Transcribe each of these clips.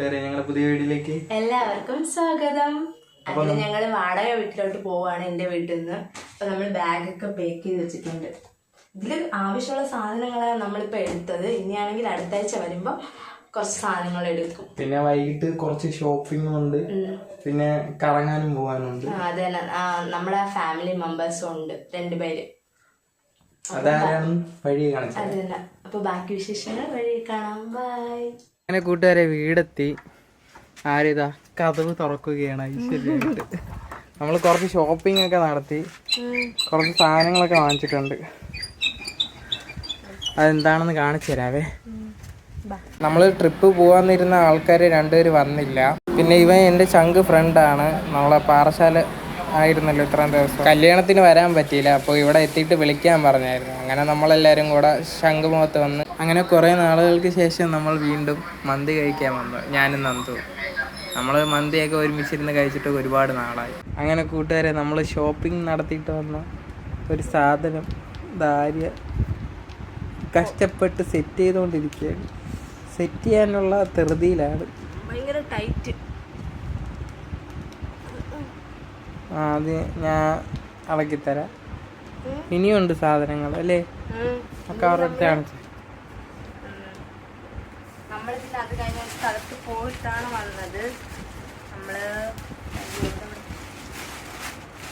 ഞങ്ങളുടെ പുതിയ വീട്ടിലേക്ക് എല്ലാവർക്കും സ്വാഗതം. അങ്ങനെ ഞങ്ങൾ വാടക വീട്ടിലോട്ട് പോവാണ് എന്റെ വീട്ടിൽ നിന്ന് അപ്പൊ നമ്മൾ ബാഗൊക്കെ പാക്ക് ചെയ്ത് വെച്ചിട്ടുണ്ട്. ഇതിൽ ആവശ്യമുള്ള സാധനങ്ങളാണ് നമ്മളിപ്പോ എടുത്തത്. ഇനിയാണെങ്കിൽ അടുത്താഴ്ച വരുമ്പോ കുറച്ച് സാധനങ്ങൾ എടുക്കും. പിന്നെ വൈകിട്ട് കുറച്ച് ഷോപ്പിംഗും ഉണ്ട്. പിന്നെ കറങ്ങാനും പോകാനുണ്ട്. അതെ നമ്മുടെ ഫാമിലി മെമ്പേഴ്സും ഉണ്ട് രണ്ടുപേര് അതെ വഴി കാണിച്ചത്? അപ്പൊ ബാക്കി വിശേഷങ്ങൾ വഴി കാണാം. ബൈ അങ്ങനെ കൂട്ടുകാരെ വീടെത്തി. ആരിതാ? കഥവ് തുറക്കുകയാണ് ഐശ്വര്യമായിട്ട്. നമ്മൾ കുറച്ച് ഷോപ്പിംഗ് ഒക്കെ നടത്തി. കുറച്ച് സാധനങ്ങളൊക്കെ വാങ്ങിച്ചിട്ടുണ്ട്. അതെന്താണെന്ന് കാണിച്ചു തരാവേ. നമ്മൾ ട്രിപ്പ് പോകാന്നിരുന്ന ആൾക്കാർ രണ്ടുപേര് വന്നില്ല. പിന്നെ ഇവൻ എന്റെ ചങ്ക് ഫ്രണ്ടാണ് നമ്മളെ പാറശാല ആയിരുന്നല്ലോ ഇത്രയും ദിവസം. കല്യാണത്തിന് വരാൻ പറ്റിയില്ല. അപ്പോൾ ഇവിടെ എത്തിയിട്ട് വിളിക്കാൻ പറഞ്ഞായിരുന്നു. അങ്ങനെ നമ്മളെല്ലാവരും കൂടെ ശംഖുമുഖത്ത് വന്ന് അങ്ങനെ കുറേ നാളുകൾക്ക് ശേഷം നമ്മൾ വീണ്ടും മന്തി കഴിക്കാൻ വന്നു. ഞാനും നന്ദു. നമ്മൾ മന്തിയൊക്കെ ഒരുമിച്ചിരുന്ന് കഴിച്ചിട്ട് ഒരുപാട് നാളായി. അങ്ങനെ കൂട്ടുകാരെ നമ്മൾ ഷോപ്പിംഗ് നടത്തിയിട്ട് വന്ന ഒരു സാധനം ഭാര്യ കഷ്ടപ്പെട്ട് സെറ്റ് ചെയ്തുകൊണ്ടിരിക്കുകയാണ് സെറ്റ് ചെയ്യാനുള്ള ധൃതിയിലാണ്. ഭയങ്കര ടൈറ്റ് ആ അത് ഞാൻ അളക്കിത്തരാം ഇനിയുണ്ട് സാധനങ്ങൾ അല്ലേ? ഒക്കെ അവരുടെ കാണിച്ചു. നമ്മൾ പിന്നെ അത് കഴിഞ്ഞ സ്ഥലത്ത് പോയിട്ടാണ് വന്നത്. നമ്മൾ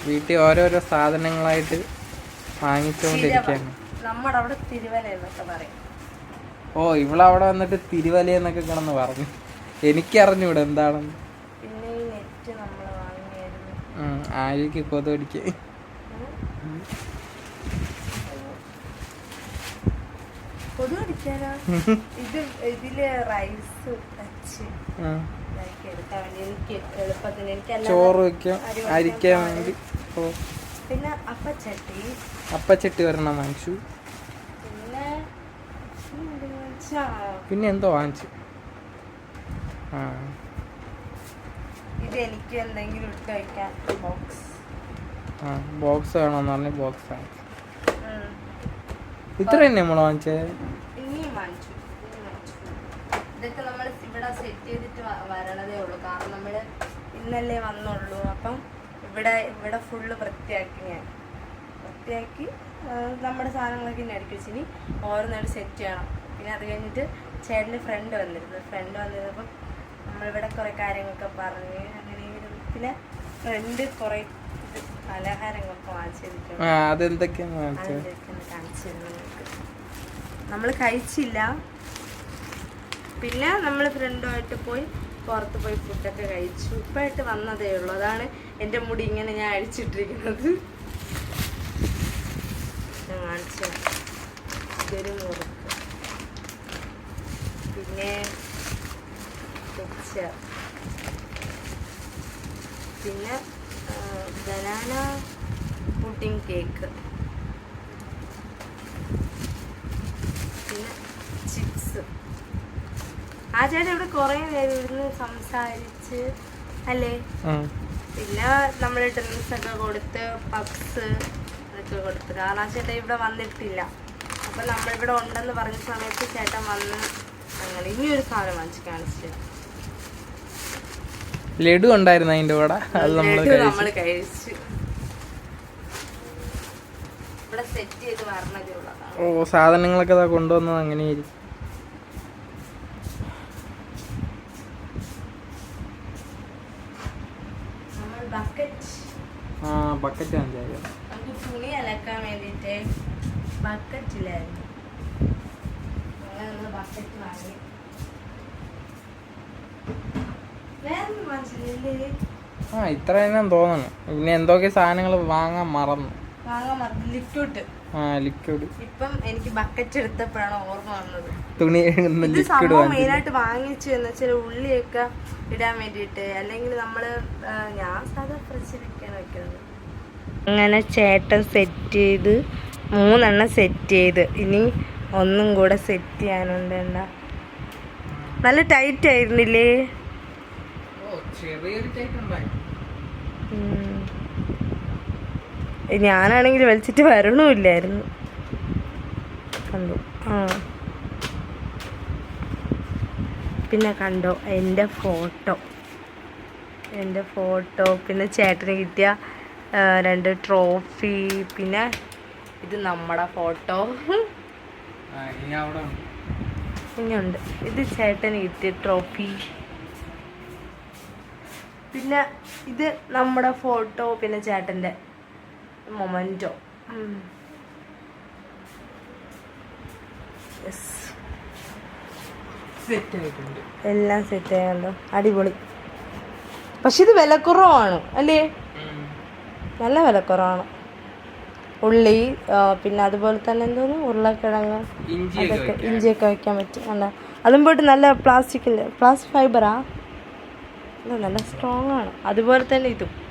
വീട്ടിൽ ഓരോരോ സാധനങ്ങളായിട്ട് വാങ്ങിച്ചുകൊണ്ടിരിക്കുകയാണ്. നമ്മുടെ അവിടെ എന്നൊക്കെ പറയും. ഓ ഇവളവിടെ വന്നിട്ട് തിരുവല എന്നൊക്കെ കിടന്ന് പറഞ്ഞു. എനിക്കറിഞ്ഞൂടെ എന്താണെന്ന്. പിന്നെ ഈ നെറ്റ് നമ്മൾ ആര്യക്ക് കൊതു അടിക്കാനാ ഇത് ഇതിൽ റൈസ് വെച്ച്. ചോറ് വെക്കാം. അരിക്കാൻ വേണ്ടി. പിന്നെ അപ്പച്ചട്ടി. അപ്പച്ചട്ടി ഒരെണ്ണം വാങ്ങിച്ചു? പിന്നെ എന്തോ വാങ്ങിച്ചു. ആ. ഇത് എനിക്ക് എന്തെങ്കിലും ഇട്ട് വയ്ക്കാൻ ബോക്സ്. ആ ബോക്സ് വേണമെന്ന് പറഞ്ഞ് ബോക്സ് ആണ് ഇത്ര തന്നെ നമ്മൾ വാങ്ങിച്ചത് ഇനിയും വാങ്ങിച്ചു വാങ്ങിച്ചു. ഇതൊക്കെ നമ്മൾ ഇവിടെ സെറ്റ് ചെയ്തിട്ട് വരണതേ ഉള്ളൂ. കാരണം നമ്മൾ ഇന്നല്ലേ വന്നുള്ളൂ. അപ്പം ഇവിടെ ഇവിടെ ഫുള്ള് വൃത്തിയാക്കി ഞാൻ. വൃത്തിയാക്കി നമ്മുടെ സാധനങ്ങളൊക്കെ ഇനി അടുക്കി വെച്ച് ഇനി ഓരോന്നായിട്ട് സെറ്റ് ചെയ്യണം. പിന്നെ അത് കഴിഞ്ഞിട്ട് ചേട്ടന്റെ ഫ്രണ്ട് വന്നിരുന്നു. ഫ്രണ്ട് വന്നിരുന്നപ്പം നമ്മളിവിടെ കുറേ കാര്യങ്ങളൊക്കെ പറഞ്ഞ് അങ്ങനെ. പിന്നെ ഫ്രണ്ട് കുറേ പലഹാരങ്ങളൊക്കെ വാങ്ങിച്ചു തന്നിട്ടുണ്ട് ആ അതെന്തൊക്കെയാണ് വാങ്ങിച്ചത്? അതെന്തൊക്കെയാണ് നമ്മൾ കഴിച്ചില്ല. പിന്നെ നമ്മൾ ഫ്രണ്ടുമായിട്ട് പോയി പുറത്ത് പോയി ഫുഡൊക്കെ കഴിച്ചു. ഇപ്പോഴായിട്ട് വന്നതേ ഉള്ളൂ. അതാണ് എന്റെ മുടി ഇങ്ങനെ ഞാൻ അഴിച്ചിട്ടിരിക്കുന്നത് ഞാൻ കാണിച്ചു തരാം. ഇതൊരു മുറുക്ക് പിന്നെ മിക്സർ പിന്നെ ബനാന പുഡിംഗ് കേക്ക്. പിന്നെ ചിപ്സ്. ആ ചേട്ടൻ ഇവിടെ കുറേ നേരം ഇരുന്ന് സംസാരിച്ച് അല്ലേ. പിന്നെ നമ്മൾ ഡ്രിങ്ക്സ് ഒക്കെ കൊടുത്ത് പപ്സ് അതൊക്കെ കൊടുത്ത്. കാരണം ആ ചേട്ടൻ ഇവിടെ വന്നിട്ടില്ല. അപ്പം നമ്മളിവിടെ ഉണ്ടെന്ന് പറഞ്ഞ സമയത്ത് ചേട്ടൻ വന്ന് അങ്ങനെ ഇനിയൊരു സാധനം വാങ്ങിച്ച് കാണിച്ചു ലഡു ഉണ്ടായിരുന്നു അതിന്റെ കൂടെ. അത് നമ്മൾ ഓ സാധനങ്ങളൊക്കെ ഇതാ കൊണ്ടുവന്നത് അങ്ങനെയായിരിക്കും. ആ ബക്കറ്റ് തുണി അലക്കാൻ വേണ്ടിട്ട് ബക്കറ്റിലായിരുന്നു ബക്കറ്റ് വാങ്ങി. ആ ഇത്ര തന്നെ തോന്നുന്നു. പിന്നെ എന്തൊക്കെ സാധനങ്ങൾ വാങ്ങാൻ മറന്നു. ഇപ്പം എനിക്ക് ബക്കറ്റ് എടുത്തപ്പോഴാണ് ഓർമ്മ വന്നത്. തുണി സംഭവം വാങ്ങിച്ചു മെയിനായിട്ട് വാങ്ങിച്ചു എന്ന് വെച്ചാൽ ഉള്ളിയൊക്കെ ഇടാൻ വേണ്ടിയിട്ട്. അല്ലെങ്കിൽ നമ്മൾ ഞാൻ സാധാ ഫ്രിഡ്ജിലൊക്കെയാണ് വെക്കുന്നത്. അങ്ങനെ ചേട്ടൻ സെറ്റ് ചെയ്ത് മൂന്നെണ്ണം സെറ്റ് ചെയ്ത്. ഇനി ഒന്നും കൂടെ സെറ്റ് ചെയ്യാനുണ്ട് എന്താ. നല്ല ടൈറ്റ് ആയിരുന്നില്ലേ? ചെറിയൊരു ടൈപ്പ്. ഞാനാണെങ്കിൽ വലിച്ചിട്ട് വരണമില്ലായിരുന്നു. കണ്ടു. ആ. പിന്നെ കണ്ടോ എന്റെ ഫോട്ടോ. എന്റെ ഫോട്ടോ. പിന്നെ ചേട്ടന് കിട്ടിയ രണ്ട് ട്രോഫി. പിന്നെ ഇത് നമ്മുടെ ഫോട്ടോ. ഇനിയുണ്ട്. ഇത് ചേട്ടന് കിട്ടിയ ട്രോഫി. പിന്നെ ഇത് നമ്മുടെ ഫോട്ടോ പിന്നെ ചേട്ടന്റെ മൊമെന്റോ. എല്ലാം സെറ്റ് ആയല്ലോ അടിപൊളി. പക്ഷെ ഇത് വിലക്കുറവാണ് അല്ലേ? നല്ല വിലക്കുറവാണ് ഉള്ളി പിന്നെ അതുപോലെ തന്നെ എന്തോന്ന്? ഉരുളക്കിഴങ്ങ്. അതൊക്കെ. ഇഞ്ചിയൊക്കെ വെക്കാൻ പറ്റും. അല്ല അതും പോയിട്ട് നല്ല പ്ലാസ്റ്റിക്കിന്റെ പ്ലാസ്റ്റിക് ഫൈബറാ? നല്ല സ്ട്രോങ് ആണ്. അതുപോലെ തന്നെ ഇതും.